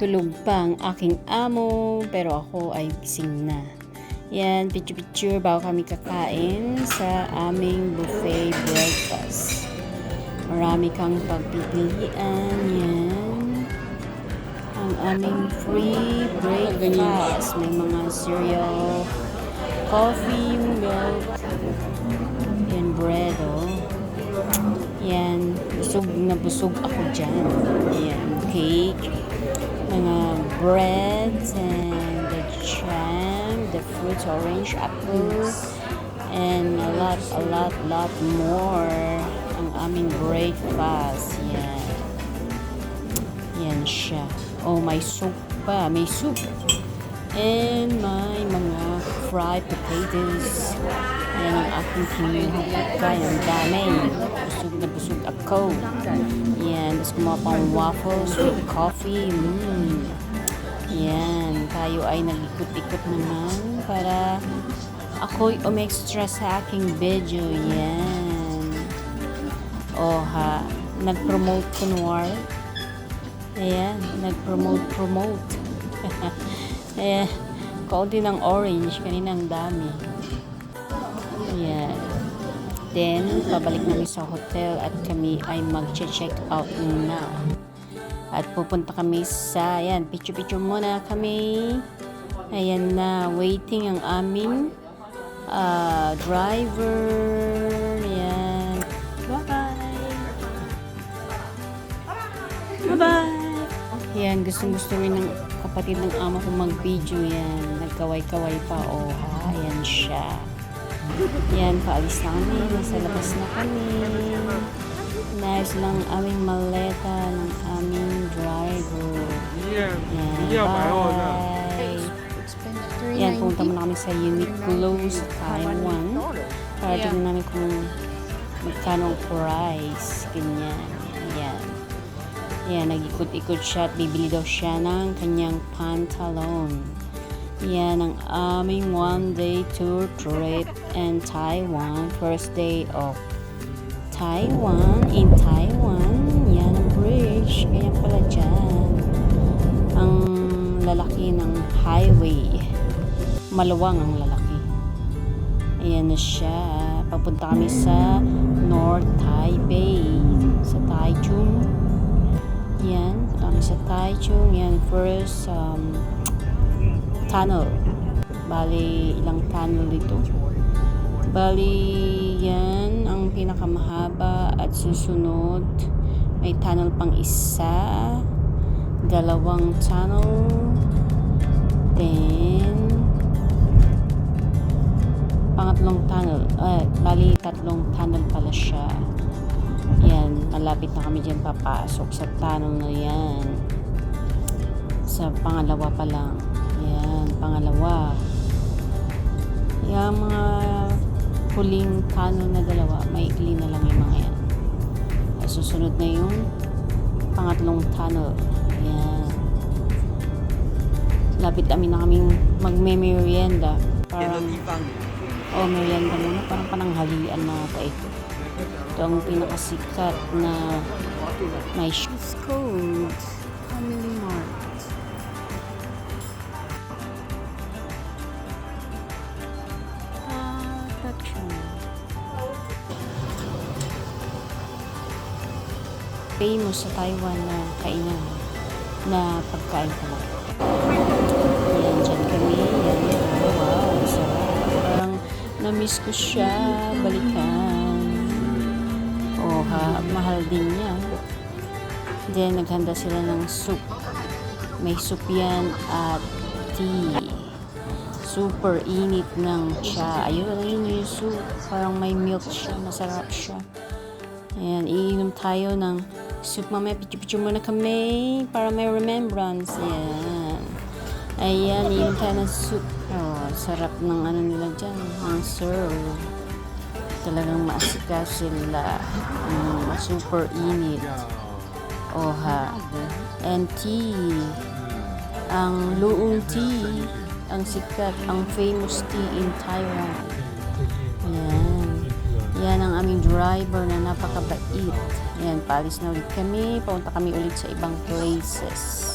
Tulog pa ang aking amo, pero ako ay gising na. Yan, picture-picture bago kami kakain sa aming buffet breakfast. Marami kang pagpipilian. Yan. Ang aming free breakfast. May mga cereal, coffee, milk, and bread, oh. Yan, busog na busog ako dyan. Yan, breads, and the jam, the fruits, orange, apple, and a lot, a lot, lot more ang aming breakfast. Yan. Yan siya. Oh, may soup pa. May soup. And may mga fried potatoes. Yan ang aking kinuha pagkain. Ang dami. Busog na busog ako. Yan. Tapos kumuha pang waffles with coffee. Mm. Yan. Tayo ay nag-ikot-ikot naman para ako'y umextra sa aking video. Yan. Oh ha. Nag-promote kunwar. Ayan. Nag-promote-promote. Ayan. Kaunti ng orange. Kanina ang dami. Ayan. Then, pabalik namin sa hotel at kami ay mag-check out na. At pupunta kami sa, ayan, picture-picture muna kami. Ayan na, waiting ang aming ah, driver. Ayan. Bye-bye. Bye-bye. Yan, gustong-gusto rin ng kapatid ng ama ko mag-video yan. Nagkaway-kaway pa, oh ha. Yan siya. Yan, paalis na kami. Nasa labas na kami. Nice lang aming maleta ng aming driver. Yeah. Yeah, bye. Oh, Yan, punta muna kami sa Uniqlo sa Taiwan. Para yeah. tignan namin kung magkano price. Ganyan. Yan. Yan, nag-ikot-ikot siya at bibili daw siya ng kanyang pantalon. Yan ang aming one-day tour trip in Taiwan. First day off. Taiwan, in Taiwan. Yan bridge. Ganyan pala dyan. Ang lalaki ng highway. Maluwang ang lalaki. Ayan na siya. Papunta kami sa North Taipei. Sa Taichung. Yan. Punta kami sa Taichung. Yan. First um, tunnel. Bali, ilang tunnel dito. Bali, yan ang pinakamahaba at susunod. May tunnel pang isa. Dalawang tunnel. Then, pangatlong tunnel. Eh, bali, tatlong tunnel pala siya. Yan, malapit na kami dyan papasok sa tunnel na yan. Sa pangalawa pa lang. Yan, pangalawa. Yung mga huling kanon na dalawa, maikli na lang yung mga yan. Ay, susunod na yung pangatlong tunnel. Ayan. Lapit kami na kaming magme-merienda. Parang, oh, merienda muna. Parang pananghalian na ata ito. Ito ang pinakasikat na may shoes code. Family Famous sa Taiwan na kainan na pagkain pala. Yan, dyan kami. Yan, yan. Wow, sarap. Parang na-miss ko siya balikan. Oh, ha, mahal din niya. Then, naghanda sila ng soup. May soup yan at tea. Super init ng cha. Ayun, ayun yung soup. Parang may milk siya. Masarap siya. Ayan, iinom tayo ng soup. Mamaya, picture-picture muna kami para may remembrance. Ayan. Ayan, iinom tayo ng soup. Oh, sarap ng ano nila dyan. Ang serve. Talagang maasika sila. Mm, super init. Oh ha. And tea. Ang luong tea. Ang sikat, ang famous tea in Taiwan. Driver na napakabait. Yan, paalis na ulit kami. Papunta kami ulit sa ibang places.